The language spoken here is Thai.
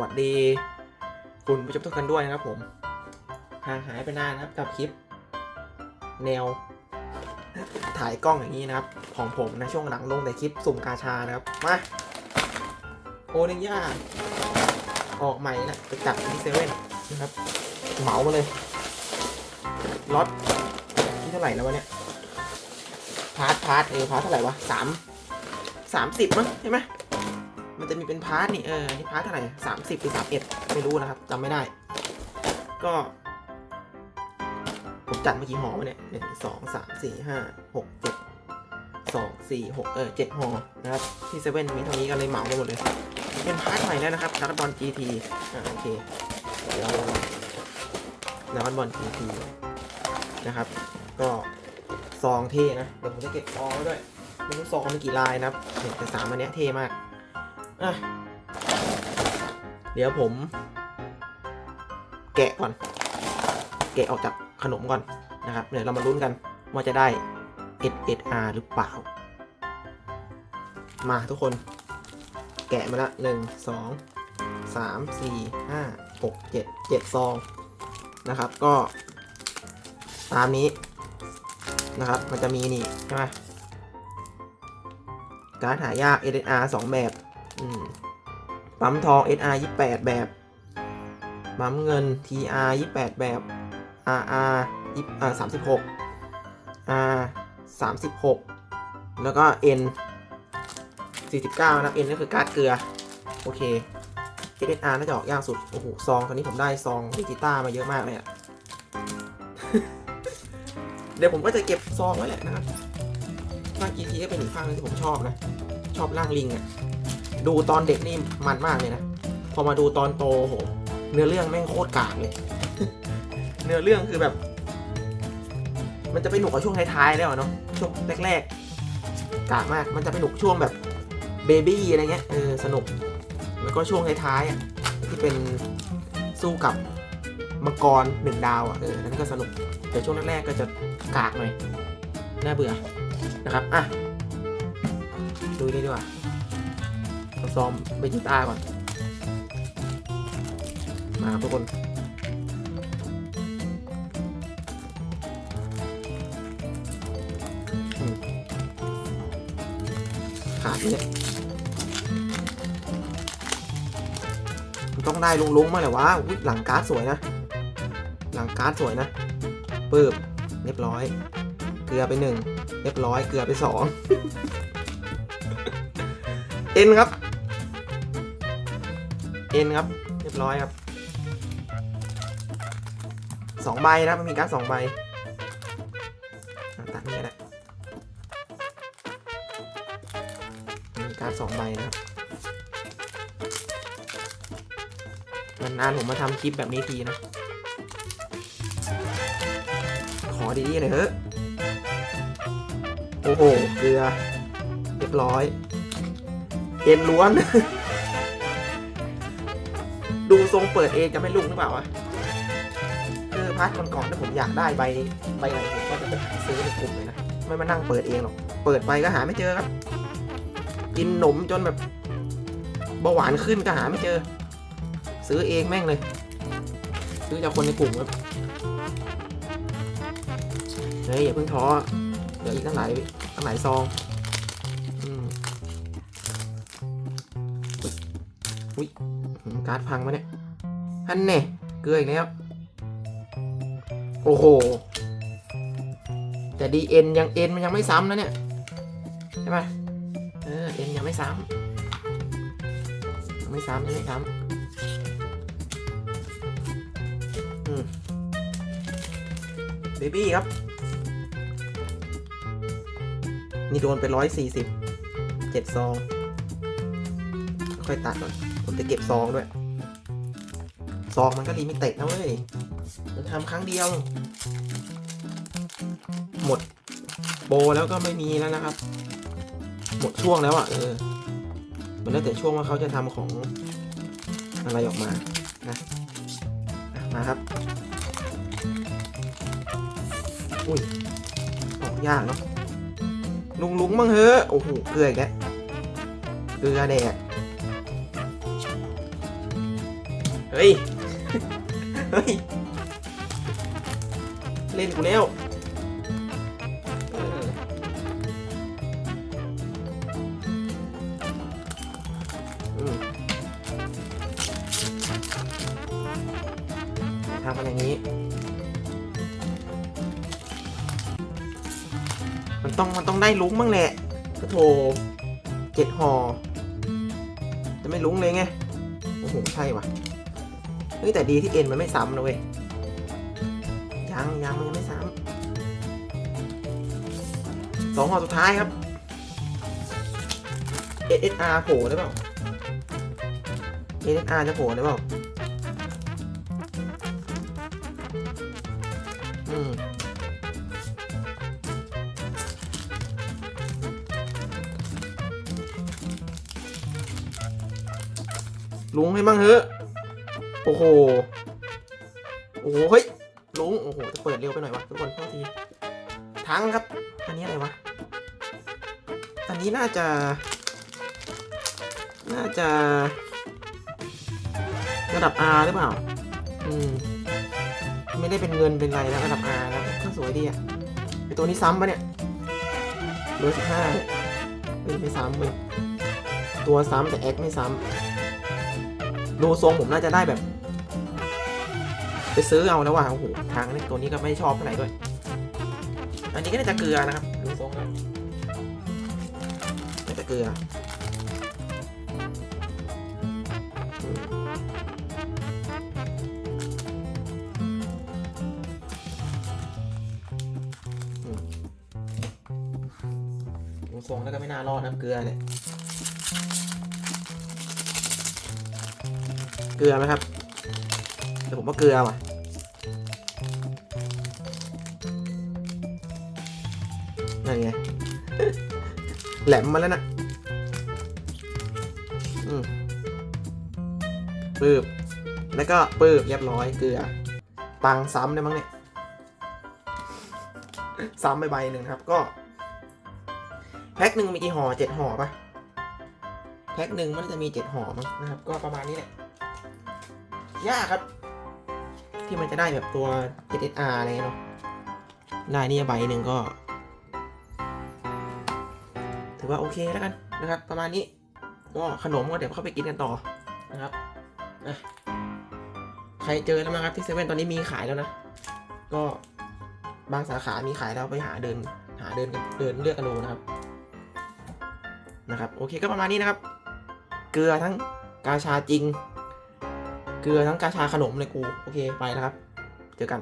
วัสดี คุณผู้ชมทุกท่านด้วยนะครับผมห่างหายไปนานนะครับกับคลิป แนว ถ่ายกล้องอย่างนี้นะครับ ของผมนะช่วงหลังลงแต่คลิปสุ่มกาชานะครับ มาโอนิย่าออกใหม่นะไปจัดที่เซเว่นนะครับ เหมามาเลยล็อตที่เท่าไหร่แล้ววะเนี่ยพาร์ทพาร์ทเออพาร์ทเท่าไหร่วะสามสามสิบมั้งใช่ไหม มันจะมีเป็นพาร์ทนี่เออนี่พาร์ทเท่าไหร่สามสิบหรือสามเอ็ดไม่รู้นะครับจำไม่ได้ ก็ ผมจัดเมื่อกี้ห่อมาเนี่ยหนึ่งสองสามสี่ห้าหกเจ็ดสองสี่หกเออเจ็ดห่อนะครับ ที่เซเว่นมีเท่านี้ก็เลยเหมาไปหมดเลย เป็นพาร์ทใหม่แล้วนะครับดักบอล GT อ่าโอเคเดี๋ยวดักบอล GT นะครับ ก็ซองเท่นะเดี๋ยวผมจะเก็บซองไว้ด้วยไม่รู้ซองมีกี่ลายนะครับเนี่ยแต่สามอันเนี้ยเท่มาก อะ เดี๋ยวผม แกะก่อน แกะออกจากขนมก่อนนะครับ เดี๋ยวเรามาลุ้นกันว่าจะได้ SSR หรือเปล่า มาทุกคน แกะมาละหนึ่งสองสามสี่ห้าหกเจ็ดเจ็ดซองนะครับ ก็ ตามนี้นะครับ มันจะมีนี่ใช่ไหมการหายาก SSR สองแบบ ปั๊มทอง SR 28 แบบ ปั๊มเงิน TR 28 แบบ RR 20อ่า36 R 36 แล้วก็ N 49 นะ N ก็คือการ์ดเกลือ โอเค SSR น่าจะออกยากสุด โอ้โห ซอง ตอนนี้ผมได้ซองดิจิต้ามาเยอะมากเลยอะเดี๋ยวผมก็จะเก็บซองไว้แหละนะครับร่าง GT ก็เป็นอีกข้างหนึงที่ผมชอบนะ ชอบร่างลิงอะ ดูตอนเด็กนี่มันมากเลยนะ พอมาดูตอนโตโห เนื้อเรื่องแม่งโคตรกากเลย เนื้อเรื่องคือแบบ มันจะไปหนุกกว่าช่วงท้ายๆแล้วอะเนาะ ช่วงแรกๆ กากมาก มันจะไปหนุกช่วงแบบเบบี้อะไรเงี้ย เออ สนุก แล้วก็ช่วงท้ายๆที่เป็นสู้กับมังกรหนึ่งดาวอะ เออ นั่นก็สนุก แต่ช่วงแรกๆก็จะกากหน่อย น่าเบื่อ นะครับ อะดูนี่ดีกว่า เอาซอมเบจิต้าก่อน มาทุกคนขาดเนี่ยต้องได้ลุงๆมาแหละวะหลังการ์ดสวยนะ หลังการ์ดสวยนะปืบเรียบร้อย เกลือไปหนึ่งเรียบร้อยเกลือไปสองเอ็นครับ เอ็นครับ เรียบร้อยครับสองใบนะครับมันมีการดสองใบตัดนี่ก็ได้มีการดสองใบนะครับนานๆผมมาทำคลิปแบบนี้ทีนะ ขอดีๆหน่อยเถอะโอ้โห เกลือ เรียบร้อย เอ็นล้วน เปิดเองจะไม่ลุ่งหรือเปล่าวะคือพาร์ทก่อนๆถ้าผมอยากได้ใบใบไหนผมก็จะไปหาซื้อในกลุ่มเลยนะไม่มานั่งเปิดเองหรอกเปิดไปก็หาไม่เจอครับ กินหนมจนแบบเบาหวานขึ้นก็หาไม่เจอ ซื้อเองแม่งเลย ซื้อจากคนในกลุ่มครับเฮ้ยอย่าเพิ่งท้อเดี๋ยวอีกตั้งหลายตั้งหลายซองอืมอุ๊ยอุ๊ยการ์ดพังมาเนี่ย ฮันเน่เกลืออีกแล้ว โอ้โห แต่ดีเอ็นยังเอ็นมันยังไม่ซ้ำนะเนี่ย ใช่ปะเออเอ็นยังไม่ซ้ำยังไม่ซ้ำยังไม่ซ้ำอืมเบบี้ครับ นี่โดนไปร้อยสี่สิบเจ็ดซอง ค่อยตัดก่อน ผมจะเก็บซองด้วย ซองมันก็ลิมิเต็ดนะเว้ยจะทำครั้งเดียว หมดโบแล้วก็ไม่มีแล้วนะครับ หมดช่วงแล้วอะเออ มันแล้วแต่ช่วงว่าเขาจะทำของอะไรออกมานะมาครับ อุ้ยออกยากเนาะลุงลุงบ้างเฮ้อโอ้โหเกลืออีกแล้วเกลือแดกเฮ้ย ฮ้ย เล่นกูแล้วทำกันอย่างนี้ มันต้องมันต้องได้ลุ้งบ้างแหละก็โถเจ็ดห่อจะไม่ลุ้งเลยไง โอ้โห ใช่ว่ะ เฮ้ยแต่ดีที่เอ็นมันไม่ซ้ำนะเว้ยยังยังมันยังไม่ซ้ำสองห่อสุดท้ายครับ SSR โผล่ได้เปล่า SSR จะโผล่ได้เปล่าอืมลุงให้มั่งเถอะ โอ้โห โอ้โห เฮ้ยลุงโอ้โห จะเปิดเร็วไปหน่อยวะทุกคนโทษที ทั้งครับ อันนี้อะไรวะ อันนี้น่าจะ น่าจะ ระดับ R หรือเปล่า อืม ไม่ได้เป็นเงินเป็นไรนะระดับ R นะก็สวยดีอะไอตัวนี้ซ้ำปะเนี่ยเบอร์สิบห้าไม่ไม่ซ้ำเลยตัวซ้ำแต่แอคไม่ซ้ำดูทรงผมน่าจะได้แบบ ไปซื้อเอาแล้วว่ะโอ้โหทางตัวนี้ก็ไม่ชอบเท่าไหร่ด้วย อันนี้ก็น่าจะเกลือนะครับดูทรงแล้วน่าจะเกลือทรงแล้วก็ไม่น่ารอดนะเกลือเนี่ยเกลือไหมครับ แต่ผมว่าเกลือว่ะ นั่นไง แหลมมาแล้วนะอืมปืบแล้วก็ปืบเรียบร้อยเกลือ ตังซ้ำได้มั้งเนี่ย ซ้ำไปใบหนึ่งครับ ก็ แพ็คหนึ่งมีกี่ห่อเจ็ดห่อปะแพ็คหนึ่งมันจะมีเจ็ดห่อมั้งนะครับ ก็ประมาณนี้แหละยากครับ ที่มันจะได้แบบตัว SSR อะไรเงี้ยเนาะได้นี่ใบหนึ่งก็ ถือว่าโอเคแล้วกันนะครับ ประมาณนี้ก็ขนมก็เดี๋ยวเข้าไปกินกันต่อนะครับอะใครเจอแล้วมั้งครับที่เซเว่นตอนนี้มีขายแล้วนะ ก็บางสาขามีขายแล้วไปหาเดิน หาเดินกันเดินเลือกกันดูนะครับ นะครับ โอเคก็ประมาณนี้นะครับ เกลือทั้งกาชาจริง เกลือทั้งกาชาขนมเลยกู โอเคไปแล้วครับ เจอกัน